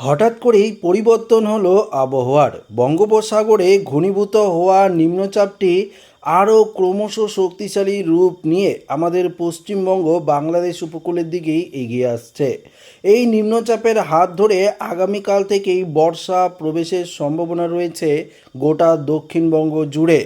হঠাৎ করেই পরিবর্তন হলো আবহাওয়ার। বঙ্গোপসাগরে ঘনীভূত হওয়া নিম্নচাপটি আরও ক্রমশ শক্তিশালী রূপ নিয়ে আমাদের পশ্চিমবঙ্গ বাংলাদেশ উপকূলের দিকেই এগিয়ে আসছে। এই নিম্নচাপের হাত ধরে আগামীকাল থেকেই বর্ষা প্রবেশের সম্ভাবনা রয়েছে গোটা দক্ষিণবঙ্গ জুড়ে।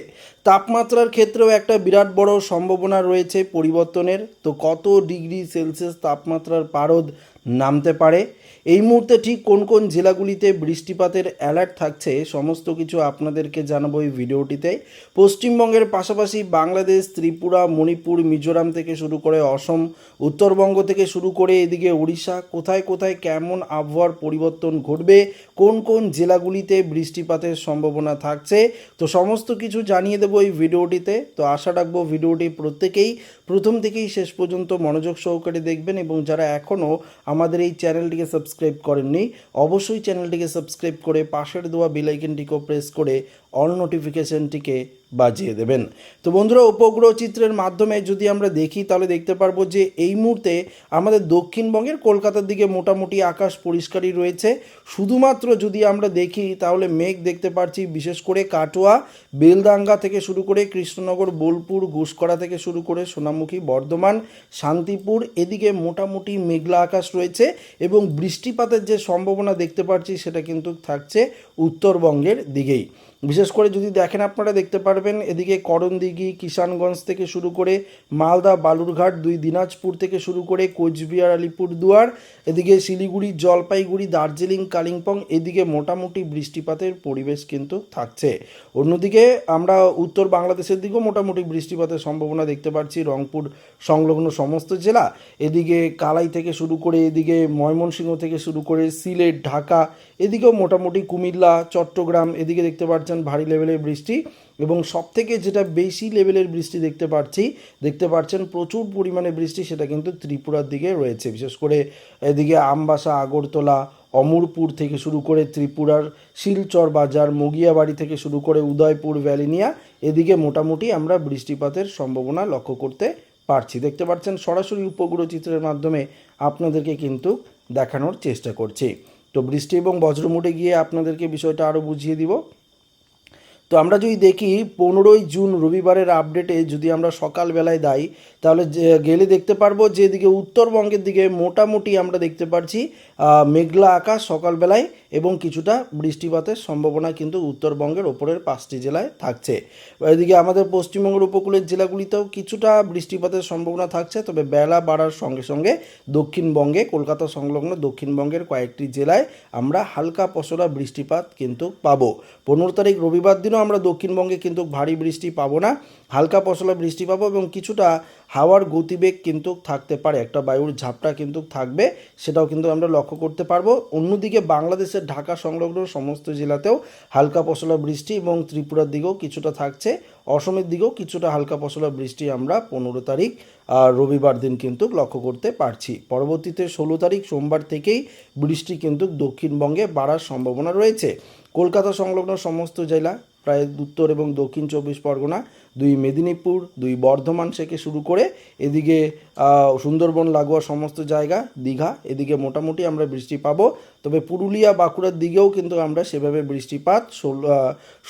তাপমাত্রার ক্ষেত্রেও একটা বিরাট বড় সম্ভাবনা রয়েছে পরিবর্তনের। তো কত ডিগ্রি সেলসিয়াস তাপমাত্রার পারদ নামতে পারে। এই মুহূর্তে ঠিক কোন কোন জেলাগুলিতে বৃষ্টিপাতের অ্যালার্ট থাকছে সমস্ত কিছু আপনাদেরকে জানাব এই ভিডিওটিতে। পশ্চিমবঙ্গের পাশাপাশি বাংলাদেশ, ত্রিপুরা, মণিপুর, মিজোরাম থেকে শুরু করে অসম, উত্তরবঙ্গ থেকে শুরু করে এদিকে উড়িষ্যা কোথায় কোথায় কেমন আবহাওয়ার পরিবর্তন ঘটবে, কোন কোন জেলাগুলিতে বৃষ্টিপাতের সম্ভাবনা থাকছে, তো সমস্ত কিছু জানিয়ে দেবো এই ভিডিওটিতে। তো আশা রাখব ভিডিওটি প্রত্যেকেই প্রথম থেকেই শেষ পর্যন্ত মনোযোগ সহকারে দেখবেন এবং যারা এখনও আমাদের এই চ্যানেলটিকে সাবস্ক্রাইব করেননি অবশ্যই চ্যানেলটিকে সাবস্ক্রাইব করে পাশের দেওয়া বেলাইকেনটিকেও প্রেস করে অল নোটিফিকেশনটিকে বাজিয়ে দেবেন। তো বন্ধুরা, উপগ্রহ চিত্রের মাধ্যমে যদি আমরা দেখি, তাহলে দেখতে পারব যে এই মুহূর্তে আমাদের দক্ষিণবঙ্গের কলকাতার দিকে মোটামুটি আকাশ পরিষ্কারই রয়েছে। শুধুমাত্র যদি আমরা দেখি, তাহলে মেঘ দেখতে পাচ্ছি বিশেষ করে কাটোয়া বেলদাঙ্গা থেকে শুরু করে কৃষ্ণনগর, বোলপুর ঘুষকরা থেকে শুরু করে সোনামুখী, বর্ধমান, শান্তিপুর, এদিকে মোটামুটি মেঘলা আকাশ রয়েছে এবং বৃষ্টিপাতের যে সম্ভাবনা দেখতে পাচ্ছি সেটা কিন্তু থাকছে উত্তরবঙ্গের দিকেই। বিশেষ করে যদি দেখেন আপনারা, দেখতে পারবেন এদিকে করণদিঘি, কিষানগঞ্জ থেকে শুরু করে মালদা, বালুরঘাট, দুই দিনাজপুর থেকে শুরু করে কোচবিহার, আলিপুরদুয়ার, এদিকে শিলিগুড়ি, জলপাইগুড়ি, দার্জিলিং, কালিম্পং, এদিকে মোটামুটি বৃষ্টিপাতের পরিবেশ কিন্তু থাকছে। অন্যদিকে আমরা উত্তর বাংলাদেশের দিকেও মোটামুটি বৃষ্টিপাতের সম্ভাবনা দেখতে পাচ্ছি। রংপুর সংলগ্ন সমস্ত জেলা, এদিকে কালাই থেকে শুরু করে এদিকে ময়মনসিংহ থেকে শুরু করে সিলেট, ঢাকা, এদিকেও মোটামুটি কুমিল্লা, চট্টগ্রাম, এদিকে দেখতে পাচ্ছেন ভারী লেভেলের বৃষ্টি এবং সবথেকে যেটা বেশি লেভেলের বৃষ্টি দেখতে পাচ্ছি দেখতে পাচ্ছেন প্রচুর পরিমাণে বৃষ্টি সেটা কিন্তু ত্রিপুরার দিকে রয়েছে। বিশেষ করে এদিকে আমবাসা, আগরতলা, অমরপুর থেকে শুরু করে ত্রিপুরার শিলচর বাজার, মগিয়াবাড়ি থেকে শুরু করে উদয়পুর ভ্যালিনিয়া এদিকে মোটামুটি আমরা বৃষ্টিপাতের সম্ভাবনা লক্ষ্য করতে পারছি। দেখতে পাচ্ছেন সরাসরি উপগ্রহ চিত্রের মাধ্যমে আপনাদেরকে কিন্তু দেখানোর চেষ্টা করছি। তো বৃষ্টি এবং বজ্রমুটে গিয়ে আপনাদেরকে বিষয়টা আরও বুঝিয়ে দিব। তো আমরা যদি দেখি পনেরোই জুন রবিবারের আপডেটে যদি আমরা সকালবেলায় দাই তাহলে গেলে দেখতে পারব যে এদিকে উত্তরবঙ্গের দিকে মোটামুটি আমরা দেখতে পাচ্ছি মেঘলা আকাশ সকালবেলায়। এবং কিছুটা বৃষ্টিপাতের সম্ভাবনা কিন্তু উত্তরবঙ্গের ওপরের পাঁচটি জেলায় থাকছে। এদিকে আমাদের পশ্চিমবঙ্গের উপকূলের জেলাগুলিতেও কিছুটা বৃষ্টিপাতের সম্ভাবনা থাকছে, তবে বেলা বাড়ার সঙ্গে সঙ্গে দক্ষিণবঙ্গে, কলকাতা সংলগ্ন দক্ষিণবঙ্গের কয়েকটি জেলায় আমরা হালকা পশলা বৃষ্টিপাত কিন্তু পাবো। পনেরো তারিখ রবিবার দিনও আমরা দক্ষিণবঙ্গে কিন্তু ভারী বৃষ্টি পাবো না, হালকা পশলা বৃষ্টি পাবো এবং কিছুটা হাওয়ার গতিবেগ কিন্তু থাকতে পারে, একটা বায়ুর ঝাপটা কিন্তু থাকবে, সেটাও কিন্তু আমরা লক্ষ্য করতে পারব। অন্যদিকে বাংলাদেশের ঢাকা সংলগ্ন সমস্ত জেলাতেও হালকা পশলা বৃষ্টি এবং ত্রিপুরার দিকেও কিছুটা থাকছে। অসমের দিকেও কিছুটা হালকা পশলা বৃষ্টি আমরা পনেরো তারিখ রবিবার দিন কিন্তু লক্ষ্য করতে পারছি। পরবর্তীতে ষোলো তারিখ সোমবার থেকেই বৃষ্টি কিন্তু দক্ষিণবঙ্গে বাড়ার সম্ভাবনা রয়েছে। কলকাতা সংলগ্ন সমস্ত জেলা, প্রায় উত্তর এবং দক্ষিণ চব্বিশ পরগনা, দুই মেদিনীপুর, দুই বর্ধমান থেকে শুরু করে এদিকে সুন্দরবন, লাগোয়া সমস্ত জায়গা, দীঘা, এদিকে মোটামুটি আমরা বৃষ্টি পাবো। তবে পুরুলিয়া, বাঁকুড়ার দিকেও কিন্তু আমরা সেভাবে বৃষ্টিপাত, ষোলো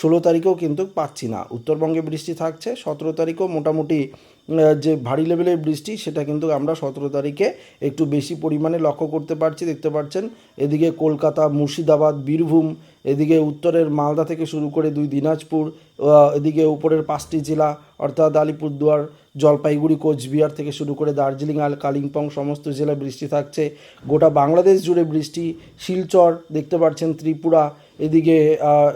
ষোলো তারিখেও কিন্তু পাচ্ছি না। উত্তরবঙ্গে বৃষ্টি থাকছে, সতেরো তারিখও মোটামুটি যে ভারী লেভেলের বৃষ্টি, সেটা কিন্তু আমরা সতেরো তারিখে একটু বেশি পরিমাণে লক্ষ্য করতে পারছি, দেখতে পাচ্ছেন। এদিকে কলকাতা, মুর্শিদাবাদ, বীরভূম, এদিকে উত্তরের মালদা থেকে শুরু করে দুই দিনাজপুর এদিকে উপরের পাঁচটি জেলা, অর্থাৎ আলিপুরদুয়ার, জলপাইগুড়ি, কোচবিহার থেকে শুরু করে দার্জিলিং আর কালিম্পং, সমস্ত জেলায় বৃষ্টি থাকছে। গোটা বাংলাদেশ জুড়ে বৃষ্টি, শিলচর দেখতে পাচ্ছেন, ত্রিপুরা, এদিকে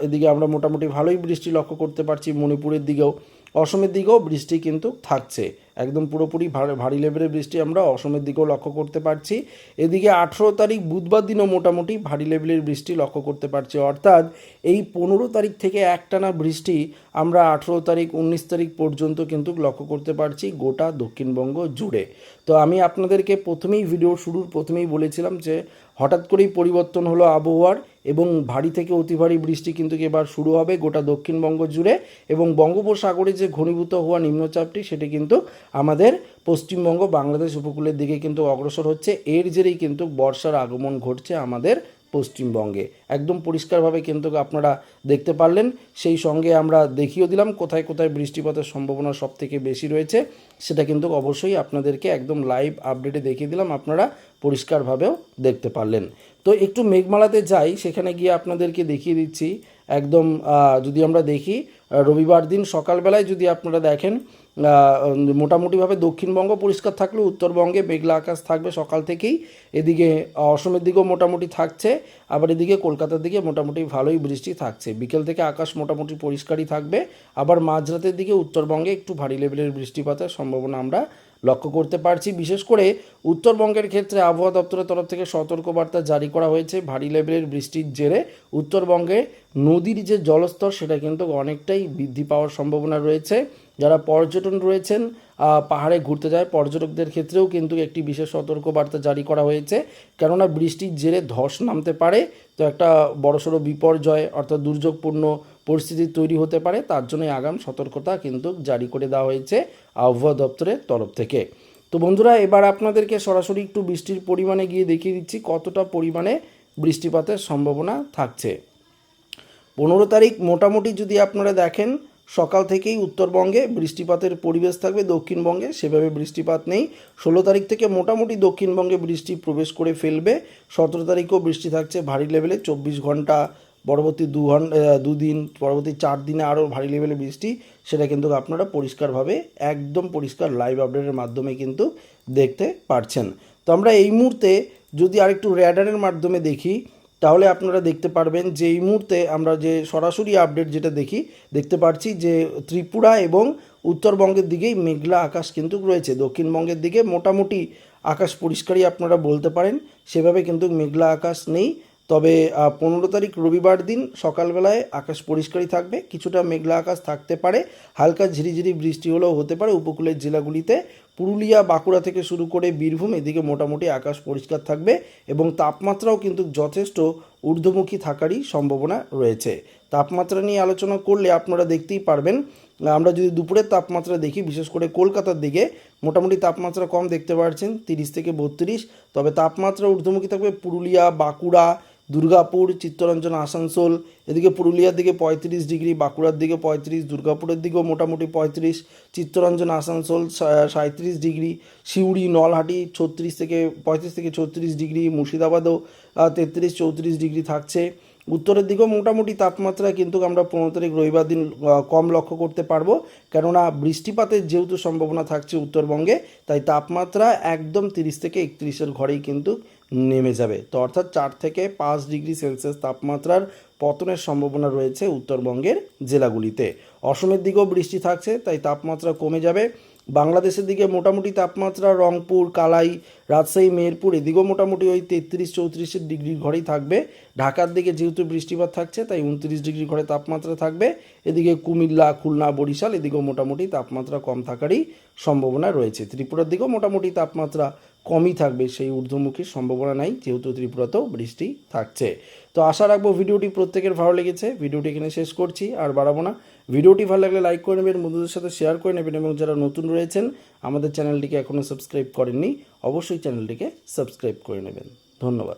এদিকে আমরা মোটামুটি ভালোই বৃষ্টি লক্ষ্য করতে পারছি, মণিপুরের দিকেও। অসমের দিকেও বৃষ্টি কিন্তু থাকছে। একদম পুরোপুরি ভার- লেভেলের বৃষ্টি আমরা অসমের দিকেও লক্ষ্য করতে পারছি। এদিকে আঠেরো তারিখ বুধবার দিনও মোটামুটি ভারী লেভেলের বৃষ্টি লক্ষ্য করতে পারছি। অর্থাৎ এই পনেরো তারিখ থেকে একটানা বৃষ্টি আমরা আঠেরো তারিখ, উনিশ তারিখ পর্যন্ত কিন্তু লক্ষ্য করতে পারছি গোটা দক্ষিণবঙ্গ জুড়ে। তো আমি আপনাদেরকে প্রথমেই ভিডিও শুরুর প্রথমেই বলেছিলাম যে হঠাৎ করেই পরিবর্তন হলো আবহাওয়ার। এবং ভারী থেকে অতি ভারী বৃষ্টি কিন্তু এবার শুরু হবে গোটা দক্ষিণবঙ্গ জুড়ে এবং বঙ্গোপসাগরে যে ঘনীভূত হওয়া নিম্নচাপটি সেটি কিন্তু আমাদের পশ্চিমবঙ্গ, বাংলাদেশ উপকূলের দিকে কিন্তু অগ্রসর হচ্ছে। এর জেরেই কিন্তু বর্ষার আগমন ঘটছে আমাদের পশ্চিমবঙ্গে। একদম পরিষ্কারভাবে কিন্তু আপনারা দেখতে পারলেন। সেই সঙ্গে আমরা দেখিয়ে দিলাম কোথায় কোথায় বৃষ্টিপাতের সম্ভাবনা সব থেকে বেশি রয়েছে। সেটা কিন্তু অবশ্যই আপনাদেরকে একদম লাইভ আপডেটে দেখিয়ে দিলাম। আপনারা পরিষ্কারভাবেও দেখতে পারলেন। তো একটু মেঘমালাতে যাই, সেখানে গিয়ে আপনাদেরকে দেখিয়ে দিচ্ছি। একদম যদি আমরা দেখি রবিবার দিন সকালবেলায় যদি আপনারা দেখেন মোটামুটিভাবে দক্ষিণবঙ্গ পরিষ্কার থাকলেও উত্তরবঙ্গে মেঘলা আকাশ থাকবে সকাল থেকেই। এদিকে অসমের দিকেও মোটামুটি থাকছে, আবার এদিকে কলকাতার দিকে মোটামুটি ভালোই বৃষ্টি থাকছে। বিকেল থেকে আকাশ মোটামুটি পরিষ্কারই থাকবে, আবার মাঝরাতের দিকে উত্তরবঙ্গে একটু ভারী লেভেলের বৃষ্টিপাতের সম্ভাবনা আমরা লক্ষ্য করতে পারছি। বিশেষ করে উত্তরবঙ্গের ক্ষেত্রে আবহাওয়া দপ্তরের তরফ থেকে সতর্কবার্তা জারি করা হয়েছে, ভারী লেভেলের বৃষ্টির জেরে। উত্তরবঙ্গে নদীর যে জলস্তর, সেটা কিন্তু অনেকটাই বৃদ্ধি পাওয়ার সম্ভাবনা রয়েছে। যারা পর্যটন রয়েছেন পাহাড়ে ঘুরতে যায়, পর্যটকদের ক্ষেত্রেও কিন্তু একটি বিশেষ সতর্কবার্তা জারি করা হয়েছে। কেননা বৃষ্টির জেরে ধস নামতে পারে, তো একটা বড়সড় বিপর্যয় অর্থাৎ দুর্যোগপূর্ণ পরিস্থিতি তৈরি হতে পারে, তার জন্যই আগাম সতর্কতা কিন্তু জারি করে দেওয়া হয়েছে আবহাওয়া দপ্তরের তরফ থেকে। তো বন্ধুরা, এবার আপনাদেরকে সরাসরি একটু বৃষ্টির পরিমাণে গিয়ে দেখিয়ে দিচ্ছি, কতটা পরিমাণে বৃষ্টিপাতের সম্ভাবনা থাকছে। পনেরো তারিখ মোটামুটি যদি আপনারা দেখেন সকাল থেকেই উত্তরবঙ্গে বৃষ্টিপাতের পরিবেশ থাকবে দক্ষিণবঙ্গে, সেভাবে বৃষ্টিপাত নেই। ষোলো তারিখ থেকে মোটামুটি দক্ষিণবঙ্গে বৃষ্টি প্রবেশ করে ফেলবে। সতেরো তারিখেও বৃষ্টি থাকছে ভারী লেভেলে, চব্বিশ ঘণ্টা, পরবর্তী দু ঘণ্টা দুদিন, পরবর্তী চার দিনে আরও ভারী লেভেলে বৃষ্টি। সেটা কিন্তু আপনারা পরিষ্কারভাবে, একদম পরিষ্কার লাইভ আপডেটের মাধ্যমে কিন্তু দেখতে পারছেন। তো আমরা এই মুহূর্তে যদি আরেকটু র্যাডারের মাধ্যমে দেখি তাহলে আপনারা দেখতে পারবেন যে এই মুহূর্তে আমরা যে সরাসরি আপডেট যেটা দেখি, দেখতে পাচ্ছি যে ত্রিপুরা এবং উত্তরবঙ্গের দিকেই মেঘলা আকাশ কিন্তু রয়েছে। দক্ষিণবঙ্গের দিকে মোটামুটি আকাশ পরিষ্কারই আপনারা বলতে পারেন। সেভাবে কিন্তু মেঘলা আকাশ নেই। তবে পনেরো তারিখ রবিবার দিন সকালবেলায় আকাশ পরিষ্কারই থাকবে। কিছুটা মেঘলা আকাশ থাকতে পারে। হালকা ঝিরিঝিরি বৃষ্টি হলেও হতে পারে। উপকূলের জেলাগুলিতে পুরুলিয়া, বাঁকুড়া থেকে শুরু করে বীরভূম, এদিকে মোটামুটি আকাশ পরিষ্কার থাকবে এবং তাপমাত্রাও কিন্তু যথেষ্ট ঊর্ধ্বমুখী থাকারই সম্ভাবনা রয়েছে। তাপমাত্রা নিয়ে আলোচনা করলে আপনারা দেখতেই পারবেন আমরা যদি দুপুরের তাপমাত্রা দেখি, বিশেষ করে কলকাতার দিকে, মোটামুটি তাপমাত্রা কম দেখতে পাচ্ছেন, তিরিশ থেকে বত্রিশ। তবে তাপমাত্রা ঊর্ধ্বমুখী থাকবে পুরুলিয়া, বাঁকুড়া দুর্গাপুর, চিত্তরঞ্জন, আসানসোল, এদিকে পুরুলিয়ার দিকে পঁয়ত্রিশ ডিগ্রি, বাঁকুড়ার দিকে পঁয়ত্রিশ, দুর্গাপুরের দিকেও মোটামুটি পঁয়ত্রিশ, চিত্তরঞ্জন, আসানসোল সাঁত্রিশ ডিগ্রি, সিউড়ি, নলহাটি ছত্রিশ থেকে পঁয়ত্রিশ থেকে ছত্রিশ ডিগ্রি, মুর্শিদাবাদও তেত্রিশ, চৌত্রিশ ডিগ্রি থাকছে। উত্তরের দিকেও মোটামুটি তাপমাত্রা কিন্তু আমরা পনেরো তারিখ রবিবার দিন কম লক্ষ্য করতে পারব। কেননা বৃষ্টিপাতের যেহেতু সম্ভাবনা থাকছে উত্তরবঙ্গে, তাই তাপমাত্রা একদম তিরিশ থেকে একত্রিশের ঘরেই কিন্তু নেমে যাবে। তো অর্থাৎ চার থেকে পাঁচ ডিগ্রি সেলসিয়াস তাপমাত্রার পতনের সম্ভাবনা রয়েছে উত্তরবঙ্গের জেলাগুলিতে। অসমের দিকেও বৃষ্টি থাকছে, তাই তাপমাত্রা কমে যাবে। বাংলাদেশের দিকে মোটামুটি তাপমাত্রা রংপুর, কালাই, রাজশাহী, মেহেরপুর এদিকেও মোটামুটি ওই তেত্রিশ, চৌত্রিশের ডিগ্রির ঘরেই থাকবে। ঢাকার দিকে যেহেতু বৃষ্টিপাত থাকছে, তাই উনত্রিশ ডিগ্রি ঘরে তাপমাত্রা থাকবে। এদিকে কুমিল্লা, খুলনা, বরিশাল এদিকেও মোটামুটি তাপমাত্রা কম থাকারই সম্ভাবনা রয়েছে। ত্রিপুরার দিকেও মোটামুটি তাপমাত্রা কমই থাকবে, সেই ঊর্ধ্বমুখী সম্ভাবনা নাই, যেহেতু ত্রিপুরাতেও বৃষ্টি থাকছে। তো আশা রাখব ভিডিওটি প্রত্যেকের ভালো লেগেছে। ভিডিওটি এখানে শেষ করছি, আর বাড়াবো না। ভিডিওটি ভালো লাগলে লাইক করে নেবেন, বন্ধুদের সাথে শেয়ার করে নেবেন এবং যারা নতুন রয়েছেন, আমাদের চ্যানেলটিকে এখনও সাবস্ক্রাইব করেননি, অবশ্যই চ্যানেলটিকে সাবস্ক্রাইব করে নেবেন। ধন্যবাদ।